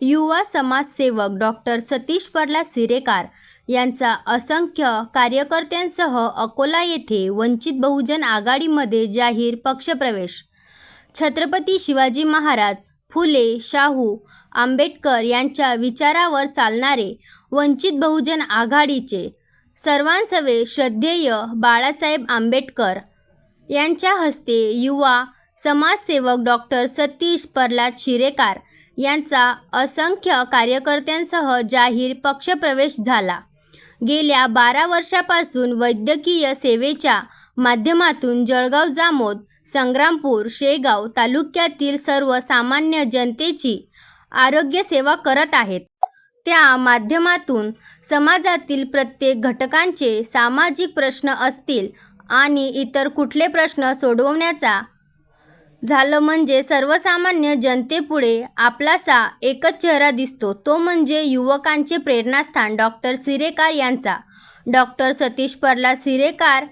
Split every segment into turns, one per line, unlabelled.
युवा समाजसेवक डॉक्टर सतीश परला सिरेकार यांचा असंख्य कार्यकर्त्यांसह अकोला येथे वंचित बहुजन आघाडीमध्ये जाहीर पक्षप्रवेश. छत्रपती शिवाजी महाराज फुले शाहू आंबेडकर यांच्या विचारावर चालणारे वंचित बहुजन आघाडीचे सर्वांसवे श्रद्धेय बाळासाहेब आंबेडकर यांच्या हस्ते युवा समाजसेवक डॉक्टर सतीश प्रल्हाद शिरेकार यांचा असंख्य कार्यकर्त्यांसह जाहीर पक्षप्रवेश झाला. गेल्या बारा वर्षापासून वैद्यकीय सेवेच्या माध्यमातून जळगाव जामोद संग्रामपूर शेगाव तालुक्यातील सर्वसामान्य जनतेची आरोग्यसेवा करत आहेत. त्या माध्यमातून समाजातील प्रत्येक घटकांचे सामाजिक प्रश्न असतील आणि इतर कुठले प्रश्न सोडवण्याचा झालं म्हणजे सर्वसामान्य जनतेपुढे आपलासा एकच चेहरा दिसतो. तो म्हणजे युवकांचे प्रेरणास्थान डॉक्टर सिरेकार यांचा. डॉक्टर सतीश परला सिरेकार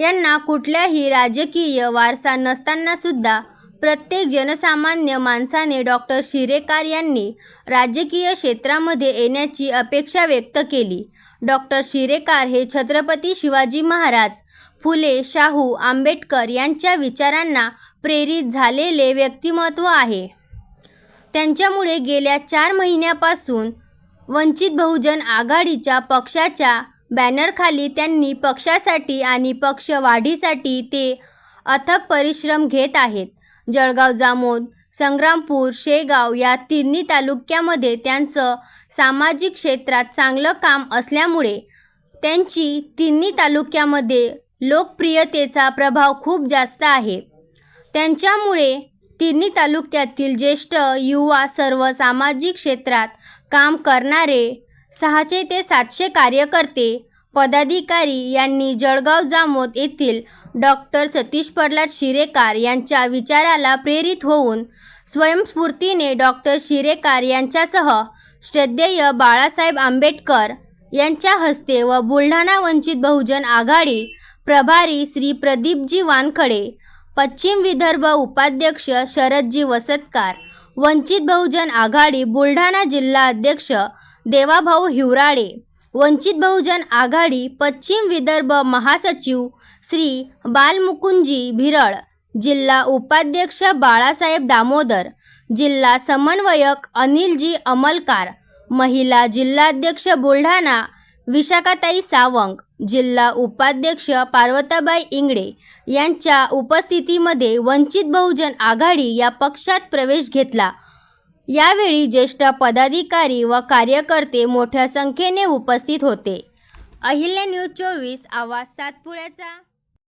यांना कुठल्याही राजकीय वारसा नसतानासुद्धा प्रत्येक जनसामान्य माणसाने डॉक्टर शिरेकार यांनी राजकीय क्षेत्रामध्ये येण्याची अपेक्षा व्यक्त केली. डॉक्टर शिरेकार हे छत्रपती शिवाजी महाराज फुले शाहू आंबेडकर यांच्या विचारांना प्रेरित झालेले व्यक्तिमत्व आहे. त्यांच्यामुळे गेल्या चार महिन्यापासून वंचित बहुजन आघाडीच्या पक्षाच्या बॅनरखाली त्यांनी पक्षासाठी आणि पक्ष वाढीसाठी ते अथक परिश्रम घेत आहेत. जळगाव जामोद संग्रामपूर शेगाव या तिन्ही तालुक्यामध्ये त्यांचं सामाजिक क्षेत्रात चांगलं काम असल्यामुळे त्यांची तिन्ही तालुक्यामध्ये लोकप्रियतेचा प्रभाव खूप जास्त आहे. त्यांच्यामुळे तिन्ही तालुक्यातील ज्येष्ठ युवा सर्व सामाजिक क्षेत्रात काम करणारे सहाशे ते सातशे कार्यकर्ते पदाधिकारी यांनी जळगाव जामोद येथील डॉक्टर सतीश प्रल्हाद शिरेकार यांच्या विचाराला प्रेरित होऊन स्वयंस्फूर्तीने डॉक्टर शिरेकार यांच्यासह श्रद्धेय बाळासाहेब आंबेडकर यांच्या हस्ते व बुलढाणा वंचित बहुजन आघाडी प्रभारी श्री प्रदीपजी वानखडे पश्चिम विदर्भ उपाध्यक्ष शरदजी वसतकार वंचित बहुजन आघाडी बुलढाणा जिल्हा अध्यक्ष देवाभाऊ हिवराळे वंचित बहुजन आघाडी पश्चिम विदर्भ महासचिव श्री बालमुकुंजी भिरळ जिल्हा उपाध्यक्ष बाळासाहेब दामोदर जिल्हा समन्वयक अनिलजी अमलकार महिला जिल्हाध्यक्ष बुलढाणा विशाखाताई सावंग जिल्हा उपाध्यक्ष पार्वताबाई इंगडे यांच्या उपस्थितीमध्ये वंचित बहुजन आघाडी या पक्षात प्रवेश घेतला. यावेळी ज्येष्ठ पदाधिकारी व कार्यकर्ते मोठ्या संख्येने उपस्थित होते. अहिल्या न्यूज चोवीस आवाज सातपुड्याचा.